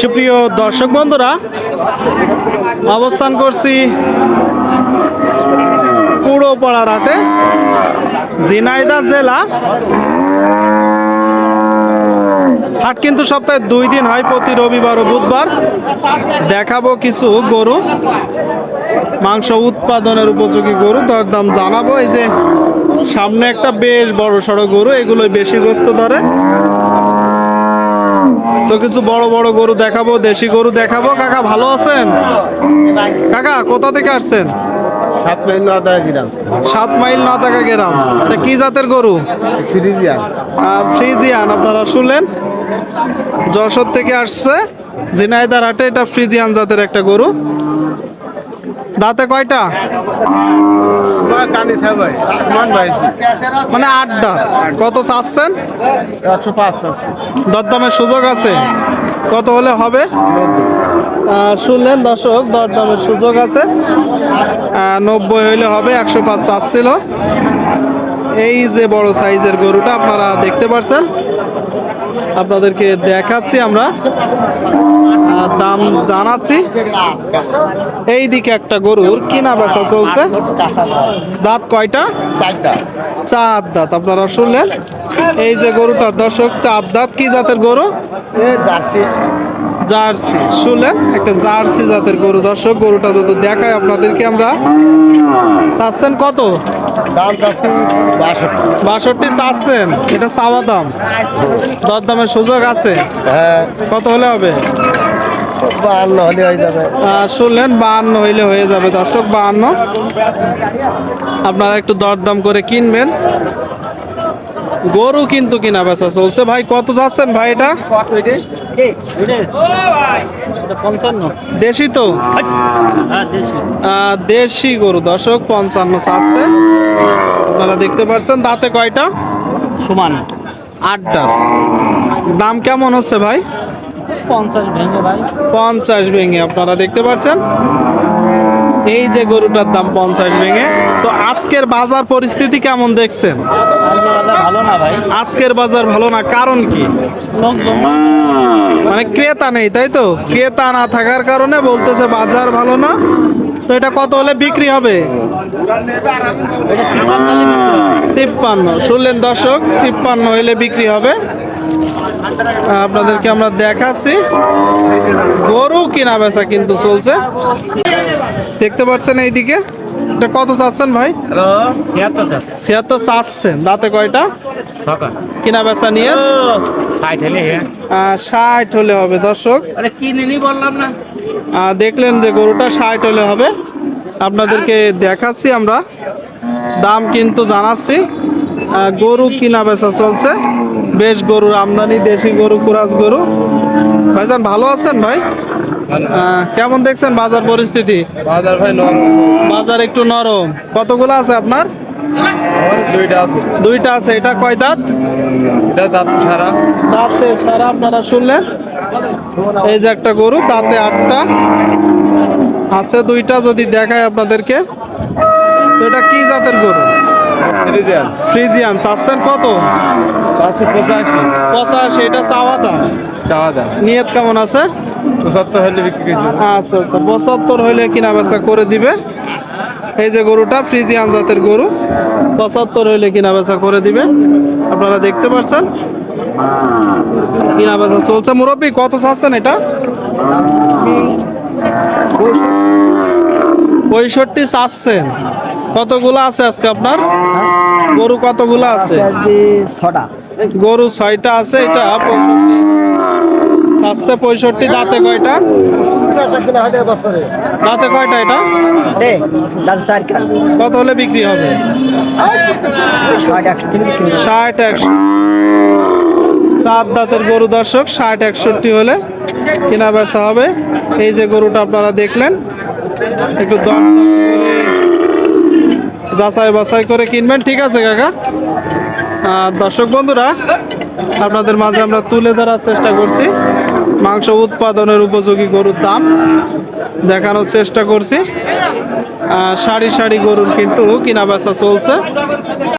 সুপ্রিয় দর্শক বন্ধুরা, অবস্থান করছি কুড়োপাড়ার হাটে ঝিনাইদহ জেলা। হাট কিন্তু সপ্তাহে দুই দিন হয়, প্রতি রবিবার ও বুধবার। দেখাবো কিছু গরু। মাংস উৎপাদনের উপযোগী গরু, দরদাম জানাব। এই যে সামনে একটা বেশ বড় সড়ো গরু, এগুলোই বেশি গোস্ত ধরে। তো কিছু বড় বড় গরু দেখাবো দেশি গরু দেখাবো। কাকা ভালো আছেন? কাকা কোথা থেকে আসছেন? সাত মাইল নদা গ্রাম। সাত মাইল নতাকা টাকা এটা কি জাতের গরু? ফ্রিজিয়ান। ফ্রিজিয়ান। আপনারা শুনলেন? যশোর থেকে আসছে। ঝিনাইদার হাটে এটা ফ্রিজিয়ান জাতের একটা গরু। দাঁতে কয়টা? মান আট দাঁত। কত চাচ্ছেন? একশো পাঁচ দরদামের সুযোগ আছে? কত হলে হবে? শুনলেন দর্শক দরদামের সুযোগ আছে। নব্বই হইলে হবে একশো পাঁচ চাচ্ছিল। এই যে বড় সাইজের গরুটা আপনারা দেখতে পাচ্ছেন আপনাদেরকে দেখাচ্ছি আমরা। দাম জানাচ্ছি। এই দিকে একটা গরুর কিনা বেচা চলছে। দাঁত কয়টা? চার দাঁত আপনারা শুনলেন? এই যে গরুটা দর্শক চার দাঁত কি জাতের গরু? জার্সি। শুনলেন? একটা জার্সি জাতের গরু দর্শক গরুটা যদি দেখায় আপনাদেরকে আমরা। চাচ্ছেন কত? বাষট্টি চাচ্ছেন এটা চাওয়া দাম। দরদামের সুযোগ আছে? হ্যাঁ। কত হলে হবে? বাহান্ন হলে হয়ে যাবে। শুনলেন বাহান্ন হইলে হয়ে যাবে। দর্শক বাহান্ন। আপনারা একটু দরদাম করে কিনবেন। গরু কিন্তু কিনা বেচা চলছে। ভাই কত যাচ্ছেন ভাই এটা? দেশি তো? দেশি গরু। দর্শক পঞ্চান্ন চাচ্ছে। আপনারা দেখতে পাচ্ছেন দাঁতে কয়টা? সমান। আটটা। দাম কেমন হচ্ছে ভাই? পঞ্চাশ ভেঙে ভাই। পঞ্চাশ ভেঙে আপনারা দেখতে পাচ্ছেন? এই যে গরুটার দাম পঞ্চাশ ভেঙে। তো আজকের বাজার পরিস্থিতি কেমন দেখছেন? ভালো না ভাই। আজকের বাজার ভালো না কারণ কি? মানে ক্রেতা নেই তাই তো? ক্রেতা না থাকার কারণে বলতেছে বাজার ভালো না। তো এটা কত হলে বিক্রি হবে? তিপ্পান্ন শুনলেন দর্শক তিপ্পান্ন হইলে বিক্রি হবে। আপনাদেরকে আমরা দেখাচ্ছি। গরু কিনা বেচা কিন্তু চলছে। দেখতে পাচ্ছেন এইদিকে? এটা কত চাচ্ছেন ভাই? ছিয়াত্তর চাচ্ছেন। দাঁতে কয়টা? কিনা বেচা নিয়ে? ষাট হলে হবে। দর্শক। দেখলেন যে গরুটা ষাট হলে হবে। আপনাদেরকে দেখাচ্ছি আমরা। দাম কিন্তু জানাচ্ছি। গরু কিনা বেচা চলছে। বেশ গরুর আমদানি দেশি গরু কুরাজ গরু। ভাইজান ভালো আছেন ভাই? কেমন দেখছেন বাজার পরিস্থিতি? বাজার ভাই নন বাজার একটু নরম। কতগুলো আছে আপনার? দুইটা আছে। দুইটা আছে। এটা কয় দাঁত? এটা দাঁত সারা। দাঁতে সারা আপনারা শুনলেন? এই যে একটা গরু দাঁতে আটটা। আছে দুইটা যদি দেখায় আপনাদেরকে। তো এটা কি জাতের গরু? ফ্রিজিয়ান। ফ্রিজিয়ান চাচ্ছেন কত? চারশো পঁচাশি। পঁচাশি এটা চাওয়া দাম চাওয়া দাম নিয়ত কেমন আছে? পঁচাত্তর হলে বিক্রি করে আচ্ছা আচ্ছা পঁচাত্তর হইলে কিনা বেচা করে দিবে। এই যে গরুটা ফ্রিজিয়ান জাতের গরু পঁচাত্তর হইলে কিনা বেচা করে দিবে। আপনারা দেখতে পাচ্ছেন কিনা বেচা চলছে। মুরব্বী কত চাচ্ছেন এটা? পঁয়ষট্টি চাচ্ছেন। কতগুলো আছে আজকে আপনার? গরু কতগুলো আছে? ছটা। গরু ছয়টা আছে এটা পঁয়ষট্টি। চাচ্ছে পঁয়ষট্টি দাঁতে কয়টা? দাঁতে কয়টা এটা? কত হলে বিক্রি হবে? ষাট একশো চার দাঁতের গরু দর্শক ষাট একষট্টি হলে কেনা বেচা হবে। এই যে গরুটা আপনারা দেখলেন একটু দর যাচাই বাছাই করে কিনবেন, ঠিক আছে কাকা? দর্শক বন্ধুরা, আপনাদের মাঝে আমরা তুলে ধরার চেষ্টা করছি। মাংস উৎপাদনের উপযোগী গরুর দাম দেখানোর চেষ্টা করছি। সারি সারি গরুর কিন্তু কিনা বেচা চলছে।